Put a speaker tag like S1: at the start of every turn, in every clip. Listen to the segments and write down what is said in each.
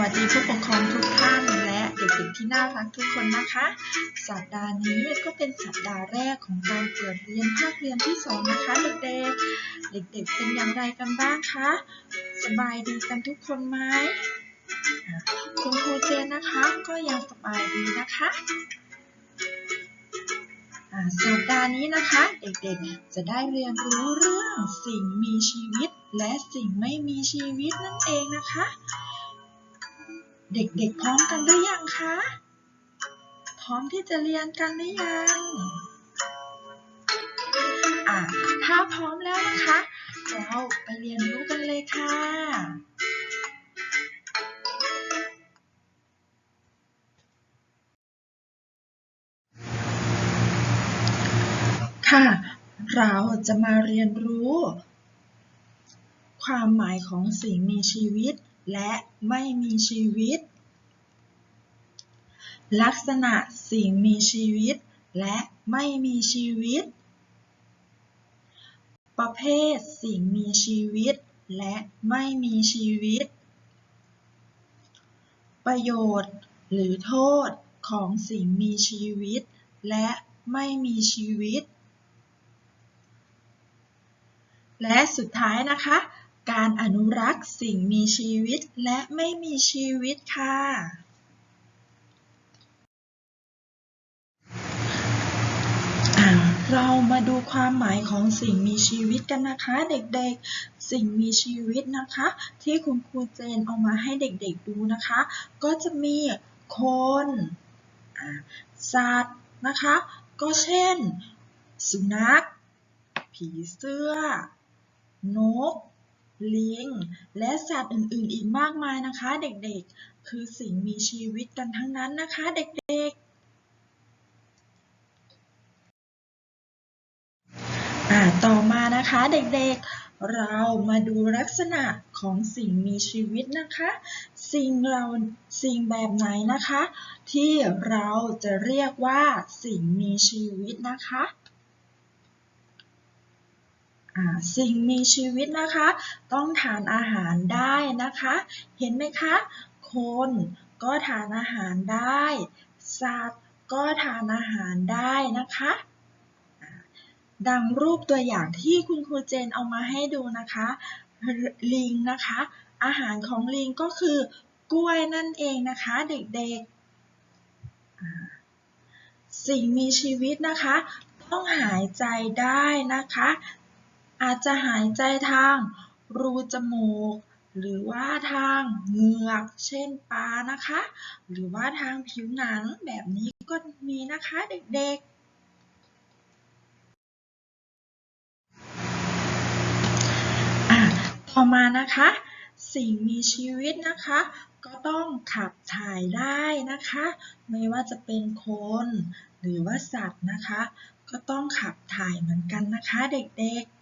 S1: วัสดีผู้ปกครองทุกท่านและเด็กๆที่น่ารักทุกคนนะคะ สัปดาห์นี้ก็เป็นสัปดาห์แรกของการเปิดเรียนภาคเรียนที่สองนะคะเด็กๆ เด็กๆเป็นอย่างไรกันบ้างคะ สบายดีกันทุกคนไหมคุณครูเจนนะคะก็ยังสบายดีนะคะสัปดาห์นี้นะคะ เด็กๆ จะได้เรียนรู้เรื่องสิ่งมีชีวิตและสิ่งไม่มีชีวิตนั่นเองนะคะ เด็กๆพร้อมกันหรือยังคะ พร้อมที่จะเรียนกันหรือยังอะถ้าพร้อมแล้วนะคะ เราไปเรียนรู้กันเลยค่ะ ค่ะ เราจะมาเรียนรู้ ความหมายของสิ่งมีชีวิต และไม่มีชีวิต ลักษณะสิ่งมีชีวิต และไม่มีชีวิต ประเภทสิ่งมีชีวิต และไม่มีชีวิต ประโยชน์ หรือโทษของสิ่งมีชีวิต และไม่มีชีวิตและสุดท้ายนะคะ การอนุรักษ์สิ่งมีชีวิตและไม่มีชีวิตค่ะ เรามาดูความหมายของสิ่งมีชีวิตกันนะคะเด็กๆ สิ่งมีชีวิตนะคะ ที่คุณครูเจนเอามาให้เด็กๆดูนะคะ ก็จะมีคนสัตว์นะคะ ก็เช่น สุนัข ผีเสื้อนก ลิง และสัตว์อื่นๆ อีกมากมายนะคะ เด็กๆ คือสิ่งมีชีวิตกันทั้งนั้นนะคะ เด็กๆ อ่าต่อมานะคะเด็กๆ เรามาดูลักษณะของสิ่งมีชีวิตนะคะ สิ่งเราสิ่งแบบไหนนะคะ ที่เราจะเรียกว่าสิ่งมีชีวิตนะคะ สิ่งมีชีวิตนะคะ ต้องทานอาหารได้นะคะ เห็นไหมคะ คนก็ทานอาหารได้ สัตว์ก็ทานอาหารได้นะคะ ดังรูปตัวอย่างที่คุณครูเจนเอามาให้ดูนะคะ ลิงนะคะ อาหารของลิงก็คือกล้วยนั่นเองนะคะเด็กๆ สิ่งมีชีวิตนะคะ ต้องหายใจได้นะคะ อาจจะหายใจทางรูจมูก หรือว่าทางเหงือก เช่นปลานะคะ หรือว่าทางผิวหนังแบบนี้ก็มีนะคะเด็กๆต่อมานะคะ สิ่งมีชีวิตนะคะ ก็ต้องขับถ่ายได้นะคะ ไม่ว่าจะเป็นคนหรือว่าสัตว์นะคะ ก็ต้องขับถ่ายเหมือนกันนะคะเด็กๆ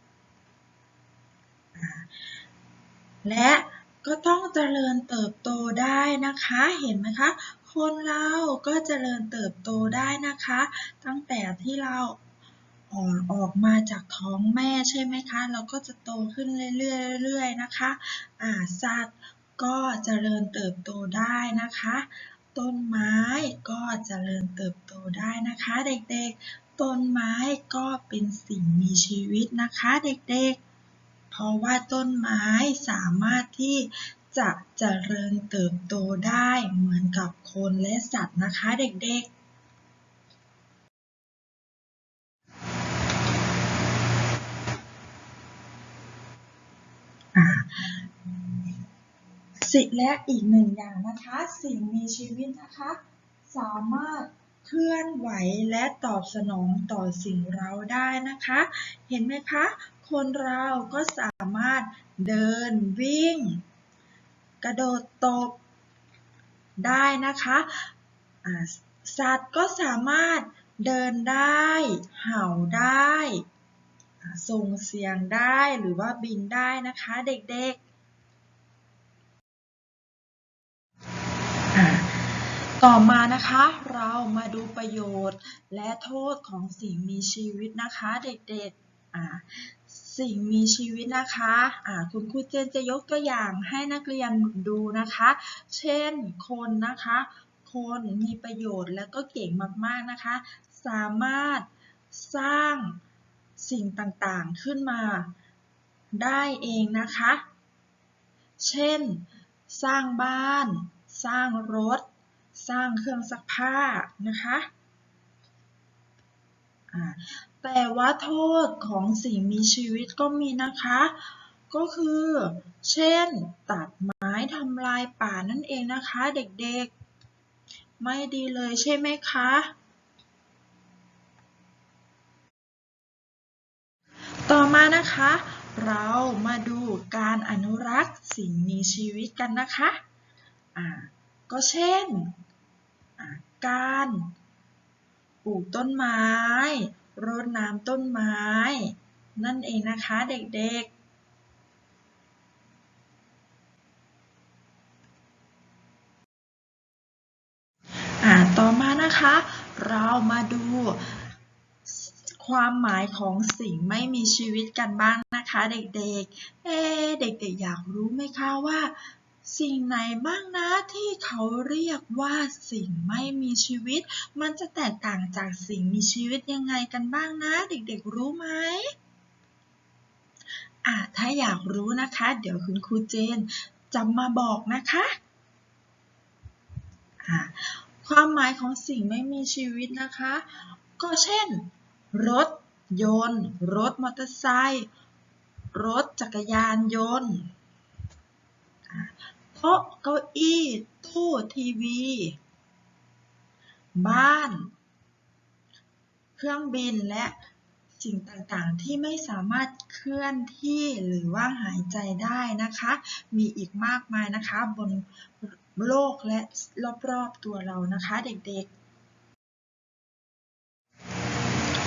S1: และก็ต้องเจริญเติบโตได้นะคะ เห็นไหมคะ คนเราก็เจริญเติบโตได้นะคะ ตั้งแต่ที่เราออกออกมาจากท้องแม่ใช่ไหมคะ เราก็จะโตขึ้นเรื่อยๆเรื่อยๆนะคะอ่าสัตว์ก็เจริญเติบโตได้นะคะ ต้นไม้ก็เจริญเติบโตได้นะคะ เด็กๆ ต้นไม้ก็เป็นสิ่งมีชีวิตนะคะ เด็กๆ เพราะว่าต้นไม้สามารถที่จะเจริญเติบโตได้เหมือนกับคนและสัตว์นะคะเด็กๆอ่าสิและอีกหนึ่งอย่างนะคะ สิ่งมีชีวิตนะคะ สามารถ เคลื่อนไหวและตอบสนองต่อสิ่งเราได้นะคะ เห็นไหมคะ คนเราก็สามารถเดินวิ่ง กระโดดตบได้นะคะสัตว์ก็สามารถเดินได้ เห่าได้ ส่งเสียงได้หรือว่าบินได้นะคะเด็กๆอ่า ต่อมานะคะเรามาดูประโยชน์และโทษของสิ่งมีชีวิตนะคะเด็กๆสิ่งมีชีวิตนะคะอ่าคุณครูเจนจะยกตัวอย่างให้นักเรียนดูนะคะ เช่นคนนะคะ คนมีประโยชน์และก็เก่งมากๆนะคะ สามารถสร้างสิ่งต่างๆขึ้นมาได้เองนะคะ เช่น สร้างบ้าน สร้างรถ สร้างเครื่องซักผ้านะคะแต่ว่าโทษของสิ่งมีชีวิตก็มีนะคะ ก็คือ เช่น ตัดไม้ทำลายป่านั่นเองนะคะเด็กๆ ไม่ดีเลยใช่ไหมคะ ต่อมานะคะ เรามาดูการอนุรักษ์สิ่งมีชีวิตกันนะคะ อ่า ก็เช่น การปลูกต้นไม้ รดน้ำต้นไม้ นั่นเองนะคะเด็กๆต่อมานะคะ เรามาดู ความหมายของสิ่งไม่มีชีวิตกันบ้างนะคะ เด็กๆ เอ๊เด็กๆ อยากรู้ไหมคะว่า สิ่งไหนบ้างนะที่เขาเรียกว่าสิ่งไม่มีชีวิต มันจะแตกต่างจากสิ่งมีชีวิตยังไงกันบ้างนะ เด็กๆรู้ไหมอ่าถ้าอยากรู้นะคะ เดี๋ยวคุณครูเจนจะมาบอกนะคะอ่าความหมายของสิ่งไม่มีชีวิตนะคะ ก็เช่น รถยนต์ รถมอเตอร์ไซค์รถจักรยานยนต์ โต๊ะเก้าอี้ ตู้ทีวี บ้าน เครื่องบินและสิ่งต่างๆ ที่ไม่สามารถเคลื่อนที่หรือว่าหายใจได้นะคะ มีอีกมากมายนะคะบนโลกและรอบๆตัวเรานะคะเด็ก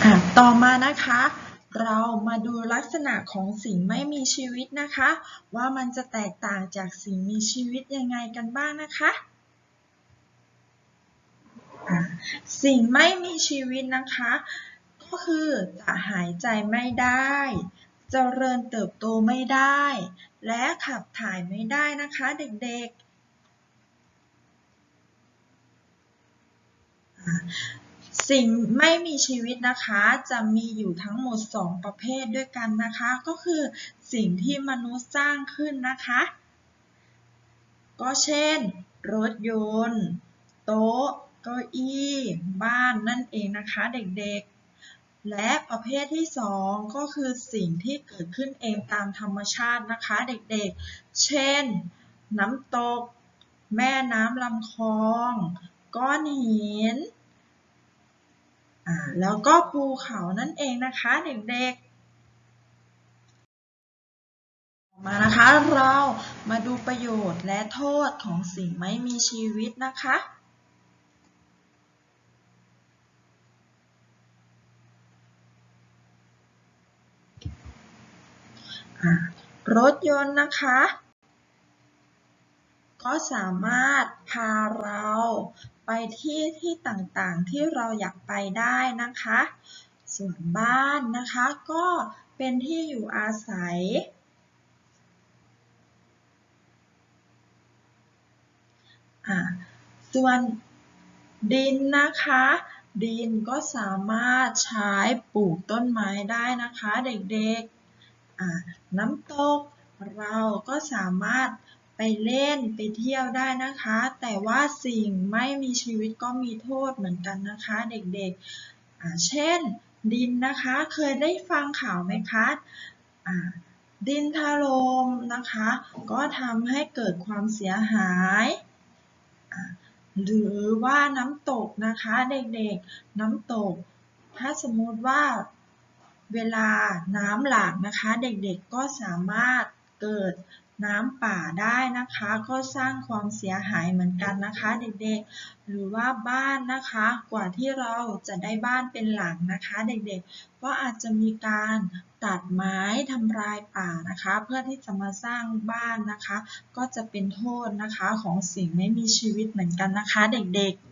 S1: ๆต่อมานะคะ เรามาดูลักษณะของสิ่งไม่มีชีวิตนะคะ ว่ามันจะแตกต่างจากสิ่งมีชีวิตยังไงกันบ้างนะคะสิ่งไม่มีชีวิตนะคะ ก็คือจะหายใจไม่ได้เจริญเติบโตไม่ได้ และขับถ่ายไม่ได้นะคะเด็กๆ สิ่งไม่มีชีวิตนะคะจะมีอยู่ทั้งหมด 2 ประเภทด้วยกันนะคะ ก็คือสิ่งที่มนุษย์สร้างขึ้นนะคะ ก็เช่น รถยนต์ โต๊ะเก้าอี้บ้านนั่นเองนะคะเด็กๆ และประเภทที่ 2 ก็คือสิ่งที่เกิดขึ้นเองตามธรรมชาตินะคะเด็กๆ เช่น น้ำตก แม่น้ำลำคลอง ก้อนหิน แล้วก็ภูเขานั่นเองนะคะเด็กๆ มานะคะเรามาดูประโยชน์และโทษของสิ่งไม่มีชีวิตนะคะรถยนต์นะคะ ก็สามารถพาเรา ไปที่ที่ต่างๆที่เราอยากไปได้นะคะ ส่วนบ้านนะคะก็เป็นที่อยู่อาศัย ส่วนดินนะคะ ดินก็สามารถใช้ปลูกต้นไม้ได้นะคะเด็กๆน้ำตกเราก็สามารถ ไปเล่นไปเที่ยวได้นะคะ แต่ว่าสิ่งไม่มีชีวิตก็มีโทษเหมือนกันนะคะเด็กๆ เช่น ดินนะคะเคยได้ฟังข่าวไหมคะดินถล่มนะคะ ก็ทำให้เกิดความเสียหาย หรือว่าน้ำตกนะคะเด็กๆ น้ำตก ถ้าสมมติว่าเวลาน้ำหลากนะคะ เด็กๆก็สามารถเกิด น้ำป่าได้นะคะ ก็สร้างความเสียหายเหมือนกันนะคะ เด็กๆ หรือว่าบ้านนะคะ กว่าที่เราจะได้บ้านเป็นหลังนะคะ เด็กๆ ก็อาจจะมีการตัดไม้ทำลายป่านะคะ เพื่อที่จะมาสร้างบ้านนะคะ ก็จะเป็นโทษนะคะของสิ่งไม่มีชีวิตเหมือนกันนะคะ เด็กๆ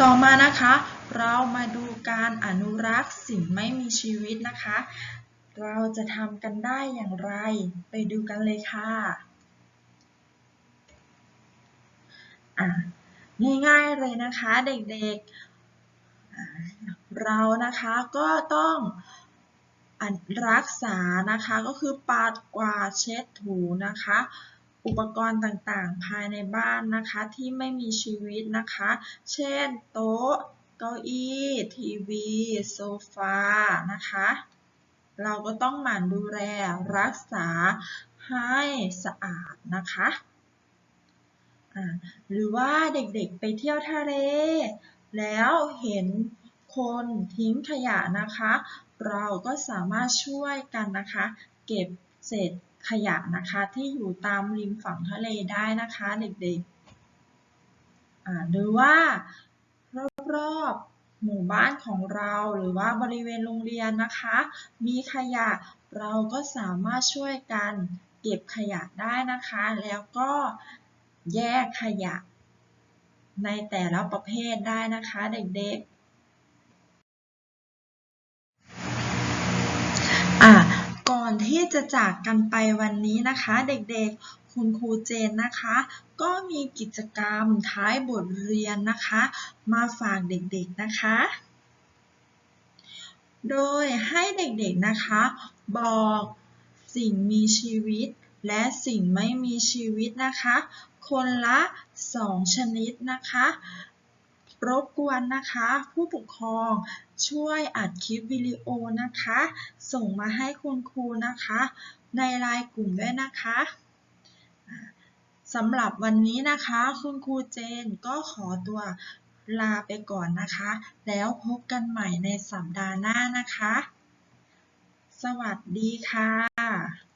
S1: ต่อมานะคะ เรามาดูการอนุรักษ์สิ่งไม่มีชีวิตนะคะ เราจะทำกันได้อย่างไร ไปดูกันเลยค่ะะง่ายๆเลยนะคะเด็กๆ เรานะคะก็ต้องอรักษานะคะก็คือปัดกวาดเช็ดถูนะคะ อุปกรณ์ต่างๆภายในบ้านนะคะที่ไม่มีชีวิตนะคะ เช่นโต๊ะ เก้าอี้ ทีวี โซฟานะคะ เราก็ต้องหมั่นดูแลรักษาให้สะอาดนะคะหรือว่าเด็กๆไปเที่ยวทะเล แล้วเห็นคนทิ้งขยะนะคะ เราก็สามารถช่วยกันนะคะ เก็บเศษขยะนะคะที่อยู่ตามริมฝั่งทะเลได้นะคะเด็กๆหรือว่ารอบๆ หมู่บ้านของเราหรือว่าบริเวณโรงเรียนนะคะ มีขยะเราก็สามารถช่วยกันเก็บขยะได้นะคะ แล้วก็แยกขยะ ในแต่ละประเภทได้นะคะเด็กๆ อะก่อนที่จะจากกันไปวันนี้นะคะ เด็กๆ คุณครูเจนนะคะ ก็มีกิจกรรมท้ายบทเรียนนะคะ มาฝากเด็กๆนะคะ โดยให้เด็กๆนะคะ บอกสิ่งมีชีวิต และสิ่งไม่มีชีวิตนะคะ คนละ 2 ชนิดนะคะรบกวนนะคะ ผู้ปกครองช่วยอัดคลิปวิดีโอนะคะ ส่งมาให้คุณครูนะคะ ในไลน์กลุ่มด้วยนะคะ สำหรับวันนี้นะคะ คุณครูเจนก็ขอตัวลาไปก่อนนะคะ แล้วพบกันใหม่ในสัปดาห์หน้านะคะ สวัสดีค่ะ